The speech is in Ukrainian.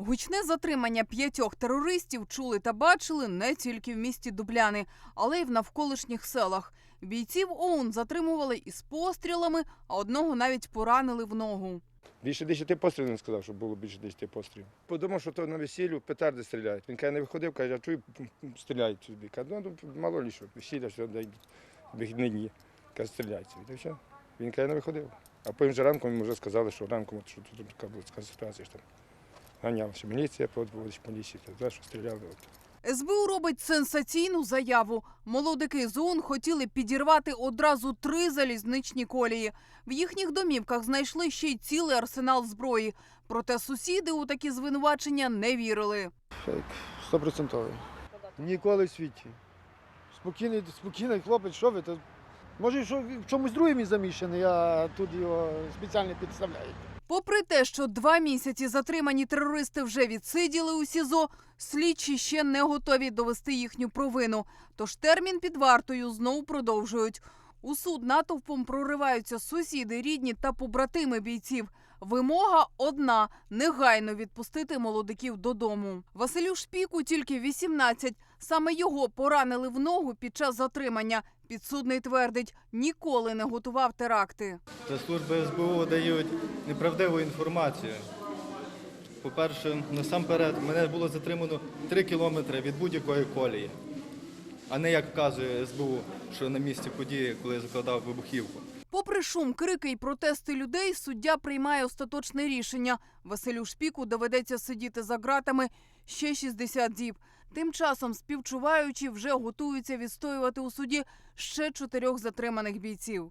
Гучне затримання п'ятьох терористів чули та бачили не тільки в місті Дубляни, але й в навколишніх селах. Бійців ОУН затримували із пострілами, а одного навіть поранили в ногу. Більше 10 пострілів він сказав, що було більше 10 пострілів. Подумав, що то на весіллю петарди стріляють. Він каже, не виходив, каже, я чую, стріляють собі. Каже, ну ну, мало лі, що весілля, все дай вихідні дні. Каже, стріляють собі. Він каже, не виходив. А потім вже ранком йому вже сказали, що ранком, що тут така була така ситуація, що там ганявся. Міліція, подводить поліція, та що стріляли. СБУ робить сенсаційну заяву. Молодики з ОУН хотіли підірвати одразу три залізничні колії. В їхніх домівках знайшли ще й цілий арсенал зброї. Проте сусіди у такі звинувачення не вірили. Фейк, стопроцентовий. Ніколи в світі. Спокійний, спокійний хлопець, що ви? То, може, що в чомусь другому він заміщений, а тут його спеціально підставляють. Попри те, що два місяці затримані терористи вже відсиділи у СІЗО, слідчі ще не готові довести їхню провину. Тож термін під вартою знову продовжують. У суд натовпом прориваються сусіди, рідні та побратими бійців. Вимога одна негайно відпустити молодиків додому. Василю Шпіку тільки 18. Саме його поранили в ногу під час затримання. Підсудний твердить, ніколи не готував теракти. Та служби СБУ дають неправдиву інформацію. По-перше, насамперед, мене було затримано 3 кілометри від будь-якої колії, а не як вказує СБУ, що на місці події, коли я закладав вибухівку. Попри шум, крики і протести людей, суддя приймає остаточне рішення. Василю Шпіку доведеться сидіти за ґратами ще 60 діб. Тим часом співчуваючі вже готуються відстоювати у суді ще чотирьох затриманих бійців.